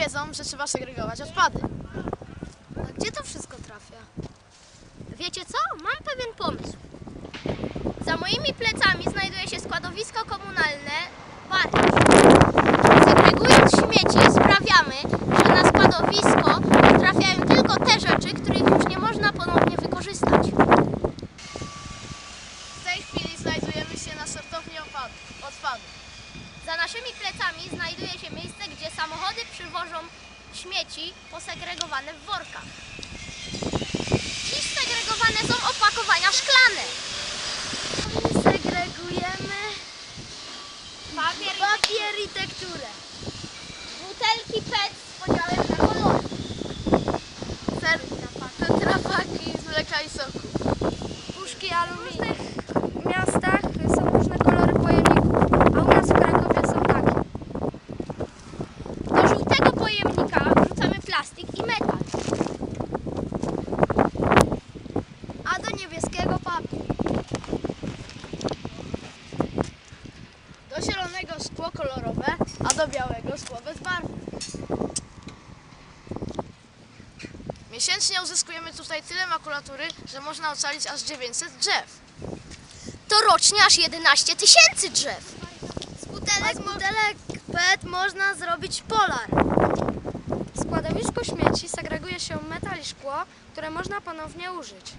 Wiedzą, że trzeba segregować odpady. A gdzie to wszystko trafia? Wiecie co? Mam pewien pomysł. Za moimi plecami znajduje się składowisko komunalne Barcz. Segregując śmieci sprawiamy, że na składowisko trafiają tylko te rzeczy, których już nie można ponownie wykorzystać. W tej chwili znajdujemy się na sortowni odpadów. Za naszymi plecami znajduje się miejsce, gdzie samochody przywożą śmieci posegregowane w workach. Dziś segregowane są opakowania szklane. Segregujemy papier, papier i tekturę. Butelki PET z podziałem na kolory. Ser, tetrapaki z mleka i soku. Puszki aluminium. W różnych miastach są różne kolory pojemników, a u nas w Krakowie są takie. Do żółtego pojemnika wrzucamy plastik i metal. A do niebieskiego papier. Do kolorowe, a do białego szkło bezbarwne. Miesięcznie uzyskujemy tutaj tyle makulatury, że można ocalić aż 900 drzew. To rocznie aż 11 tysięcy drzew. Z butelek, Z butelek PET można zrobić polar. W składowisku śmieci segreguje się metal i szkło, które można ponownie użyć.